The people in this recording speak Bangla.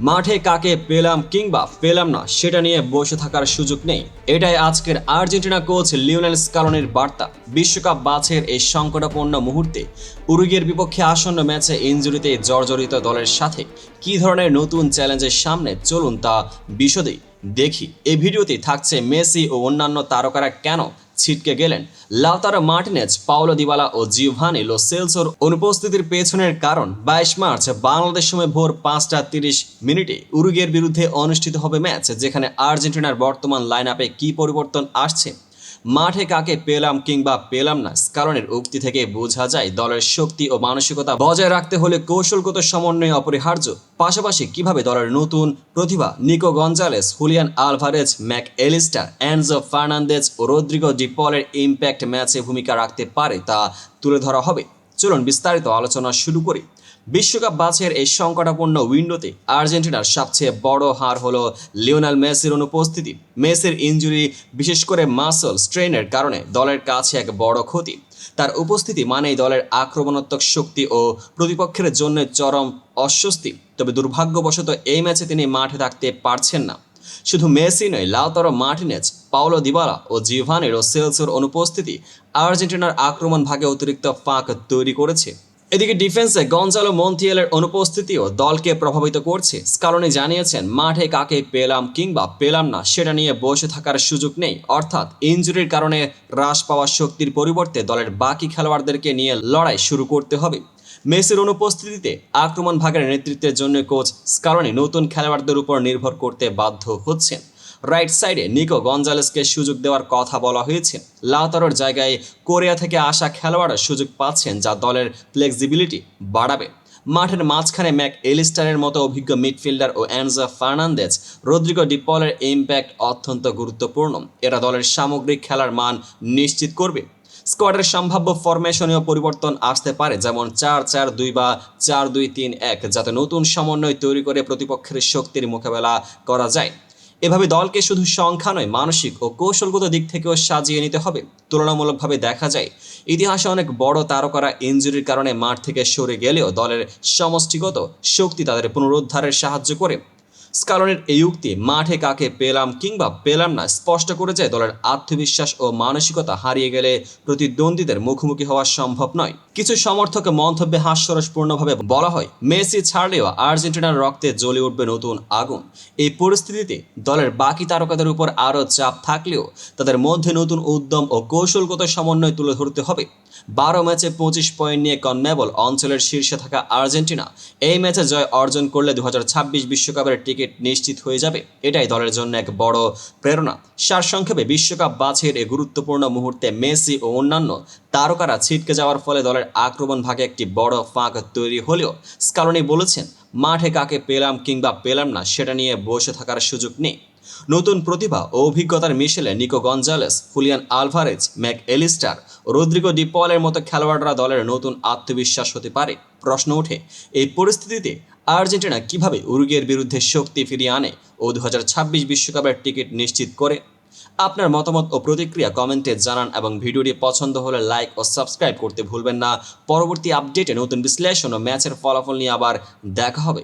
মাঠে কাকে পেলাম কিংবা পেলাম না, সেটা নিয়ে বসে থাকার সুযোগ নেই। এটাই আজকের আর্জেন্টিনা কোচ লিওনেল স্কালনের বার্তা। বিশ্বকাপ বাছের এই সংকটাপন্ন মুহূর্তে উরুগের বিপক্ষে আসন্ন ম্যাচে ইঞ্জুরিতে জর্জরিত দলের সাথে কী ধরনের নতুন চ্যালেঞ্জের সামনে চলুন তা বিশদে দেখি। এই ভিডিওতে থাকছে মেসি ও অন্যান্য তারকারা কেন ছিটকে গেলেন। লাউতারো মার্টিনেজ, পাওলো দিবালা ও জিওভানি লো সেলসোর অনুপস্থিতির পেছনের কারণ বাইশ মার্চ বাংলাদেশ সময় ভোর পাঁচটা তিরিশ মিনিটে উরুগের বিরুদ্ধে অনুষ্ঠিত হবে ম্যাচ, যেখানে আর্জেন্টিনার বর্তমান লাইন আপে কী পরিবর্তন আসছে? মাঠে কাকে পেলাম কিংবা পেলাম না স্কালনের উক্তি থেকে বোঝা যায় দলের শক্তি ও মানসিকতা বজায় রাখতে হলে কৌশলগত সমন্বয় অপরিহার্য। পাশাপাশি কীভাবে দলের নতুন প্রতিভা Nico Gonzalez, Julian Alvarez, Mac Allister Enzo Fernandez ও রদ্রিগো ডিপলের ইম্প্যাক্ট ম্যাচে ভূমিকা রাখতে পারে তা তুলে ধরা হবে। চলুন বিস্তারিত আলোচনা শুরু করি। বিশ্বকাপ বাছের এই সংকটাপূর্ণ উইন্ডোতে আর্জেন্টিনার সবচেয়ে বড় হার হলো লিওনাল মেসির অনুপস্থিতি। মেসির ইনজুরি, বিশেষ করে মাসল স্ট্রেনের কারণে দলের কাছে এক বড় ক্ষতি। তার উপস্থিতি মানেই দলের আক্রমণাত্মক শক্তি ও প্রতিপক্ষের জন্য চরম অস্বস্তি। তবে দুর্ভাগ্যবশত এই ম্যাচে তিনি মাঠে থাকতে পারছেন না। শুধু মেসি নয়, লাউতারো মার্টিনেজ, পাওলো দিবালা ও জিভানের ও সেলসোর অনুপস্থিতি আর্জেন্টিনার আক্রমণ ভাগে অতিরিক্ত ফাঁক তৈরি করেছে। এদিকে ডিফেন্সে গঞ্জালো মন্থিয়েলের অনুপস্থিতিও দলকে প্রভাবিত করছে। স্কালনি জানিয়েছেন, মাঠে কাকে পেলাম কিংবা পেলাম না, সেটা নিয়ে বসে থাকার সুযোগ নেই। অর্থাৎ ইনজুরির কারণে হ্রাস পাওয়া শক্তির পরিবর্তে দলের বাকি খেলোয়াড়দেরকে নিয়ে লড়াই শুরু করতে হবে। মেসির অনুপস্থিতিতে আক্রমণ ভাগের নেতৃত্বের জন্য কোচ স্কালনি নতুন খেলোয়াড়দের উপর নির্ভর করতে বাধ্য হচ্ছেন। রাইট সাইডে নিকো গঞ্জালেসকে সুযোগ দেওয়ার কথা বলা হয়েছে। লাউতারোর জায়গায় কোরিয়া থেকে আসা খেলোয়াড়রা সুযোগ পাচ্ছেন যা দলের ফ্লেক্সিবিলিটি বাড়াবে। মাঠের মাঝখানে ম্যাক এলিস্টারের মতো অভিজ্ঞ মিডফিল্ডার ও অ্যানজা ফার্নান্দেজ, রদ্রিগো ডিপলের ইম্প্যাক্ট অত্যন্ত গুরুত্বপূর্ণ। এরা দলের সামগ্রিক খেলার মান নিশ্চিত করবে। স্কোয়াডের সম্ভাব্য ফরমেশনীয় পরিবর্তন আসতে পারে, যেমন চার চার দুই বা চার দুই তিন এক, যাতে নতুন সমন্বয় তৈরি করে প্রতিপক্ষের শক্তির মোকাবেলা করা যায়। এভাবে দলকে শুধু সংখ্যা নয়, মানসিক ও কৌশলগত দিক থেকেও সাজিয়ে নিতে হবে। তুলনামূলকভাবে দেখা যায়, ইতিহাসে অনেক বড় তারকারা ইনজুরির কারণে মাঠ থেকে সরে গেলেও দলের সমষ্টিগত শক্তি তাদের পুনরুদ্ধারের সাহায্য করে। স্কালনের এই উক্তি, মাঠে কাকে পেলাম কিংবা পেলাম না, স্পষ্ট করে যায় দলের আত্মবিশ্বাস ও মানসিকতা হারিয়ে গেলে প্রতিদ্বন্দ্বীদের মুখোমুখি হওয়া সম্ভব নয়। কিছু সমর্থক মন্তব্যে হাস্যরসপূর্ণভাবে বলা হয়, মেসি ছাড়লেও আর্জেন্টিনার রক্তে জ্বলে উঠবে নতুন আগুন। এই পরিস্থিতিতে দলের বাকি তারকাদের উপর আরও চাপ থাকলেও তাদের মধ্যে নতুন উদ্যম ও কৌশলগত সমন্বয় তুলে ধরতে হবে। বারো ম্যাচে পঁচিশ পয়েন্ট নিয়ে কনমেবল অঞ্চলের শীর্ষে থাকা আর্জেন্টিনা এই ম্যাচে জয় অর্জন করলে দু বিশ্বকাপের টিকিট নিশ্চিত হয়ে যাবে। এটাই দলের জন্য এক বড় প্রেরণা। সারসংক্ষেপে বিশ্বকাপ বাছের এই গুরুত্বপূর্ণ মুহূর্তে মেসি ও অন্যান্য তারকারা ছিটকে যাওয়ার ফলে দলের আক্রমণ ভাগে একটি বড় ফাঁক তৈরি হলেও স্কালনি বলেছেন, মাঠে কাকে পেলাম কিংবা পেলাম না সেটা নিয়ে বসে থাকার সুযোগ নেই। নতুন প্রতিভা ও অভিজ্ঞতার মিশেলে Nico Gonzalez Julian Alvarez, Mac Allister Rodrigo ডিপলের মতো খেলোয়াড়রা দলের নতুন আত্মবিশ্বাস হতে পারে। প্রশ্ন ওঠে, এই পরিস্থিতিতে আর্জেন্টিনা কীভাবে উরুগের বিরুদ্ধে শক্তি ফিরিয়ে আনে ও দু বিশ্বকাপের টিকিট নিশ্চিত করে? আপনার মতামত ও প্রতিক্রিয়া কমেন্টে জানান এবং ভিডিওটি পছন্দ হলে লাইক ও সাবস্ক্রাইব করতে ভুলবেন না। পরবর্তী আপডেটে নতুন বিশ্লেষণ ও ম্যাচের ফলাফল নিয়ে আবার দেখা হবে।